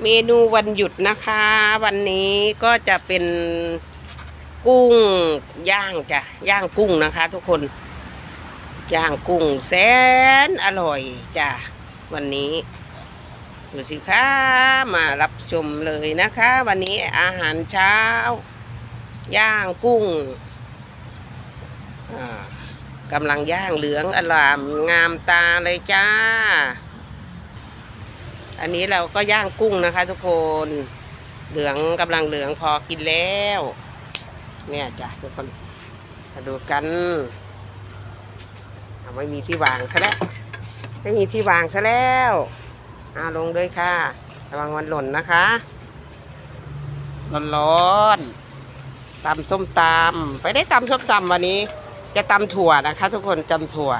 เมนูวันหยุดนะคะ วันนี้ก็จะเป็นกุ้งย่างจ้ะย่างกุ้งนะคะ ทุกคน ย่างกุ้งแสนอร่อยจ้ะวันนี้ดูสิคะมารับชมเลยนะคะ วันนี้อาหารเช้า ย่างกุ้งกำลังย่างเหลืองอลามงามตาเลยจ้า อันนี้เราก็ย่างกุ้งนะคะ ทุกคน เหลืองกำลังเหลืองพอกินแล้ว เนี่ยจ้ะทุกคน มาดูกันเอาไม่มีที่วางซะแล้ว ไม่มีที่วางซะแล้วเอาลงเลยค่ะ ระวังวันหล่นนะคะร้อนๆตำส้มตำไปได้ตำส้มตำวันนี้ จะตำถั่วนะคะ ทุกคนตำถั่ว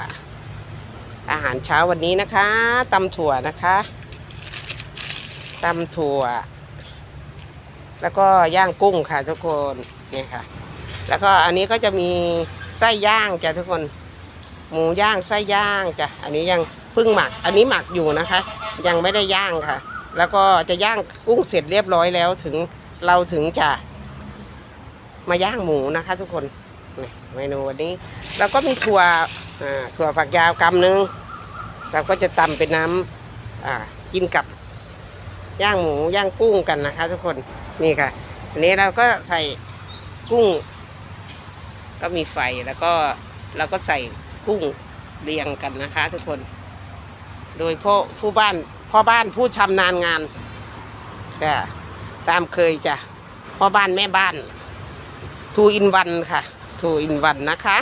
อาหารเช้าวันนี้นะคะตำถั่วนะคะ ตำถั่ว แล้วก็ย่างกุ้งค่ะทุกคนนี่ค่ะ แล้วก็อันนี้ก็จะมีไส้ย่างจ้ะทุกคน หมูย่างไส้ย่างจ้ะอันนี้ยังเพิ่งหมัก อันนี้หมักอยู่นะคะ ยังไม่ได้ย่างค่ะ แล้วก็จะย่างกุ้งเสร็จเรียบร้อยแล้วถึงเราถึงจะมาย่างหมูนะคะ ทุกคนเมนูวันนี้แล้วก็มีถั่วถั่วฝักยาวกำหนึ่งเราก็จะตำเป็นน้ำกินกับ ย่างหมูย่างกุ้งกันนะคะ ทุกคนนี่ค่ะอันนี้เราก็ใส่กุ้ง ก็มีไฟแล้วก็เราก็ใส่กุ้งเรียงกันนะคะ ทุกคน โดยพ่อผู้บ้านพ่อบ้านผู้ชำนาญงานค่ะตามเคยจ้ะพ่อบ้านแม่บ้านทูอินวันค่ะทูอินวันนะคะ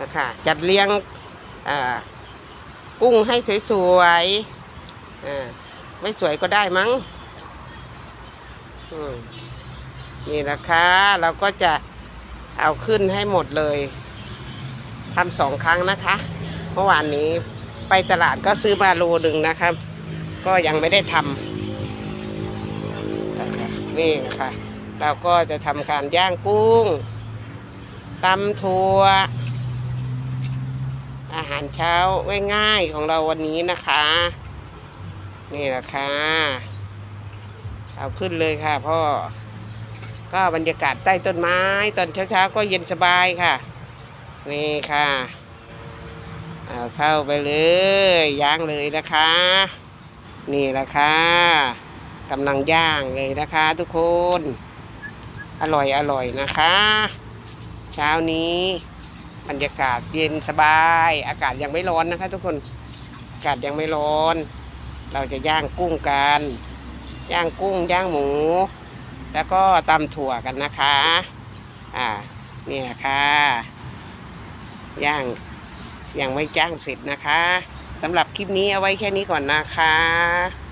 นะคะจัดเรียงกุ้งให้สวยๆอ่า ไม่สวยก็ได้มั้งมนี่นะคะ เราก็จะเอาขึ้นให้หมดเลยทำสองครั้งนะคะ เมื่อวานนี้ไปตลาดก็ซื้อมาโลหนึ่งนะครับก็ยังไม่ได้ทำนะคะนี่ค่ะเราก็จะทำการย่างกุ้งตำถั่วอาหารเช้าง่ายๆของเราวันนี้นะคะ นี่แหละค่ะเอาขึ้นเลยค่ะพ่อ ก็บรรยากาศใต้ต้นไม้ ตอนเช้าๆก็เย็นสบายค่ะ นี่ค่ะเอาเข้าไปเลยย่างเลยนะคะ นี่แหละค่ะกำลังย่างเลยนะคะ ทุกคน อร่อยอร่อยนะคะ เช้านี้บรรยากาศเย็นสบาย อากาศยังไม่ร้อนนะคะ ทุกคน อากาศยังไม่ร้อน เราจะย่างกุ้งกัน ย่างกุ้งย่างหมู แล้วก็ตำถั่วกันนะคะ อ่าเนี่ยค่ะ ย่างยังไม่จ้างเสร็จนะคะสำหรับคลิปนี้เอาไว้แค่นี้ก่อนนะคะ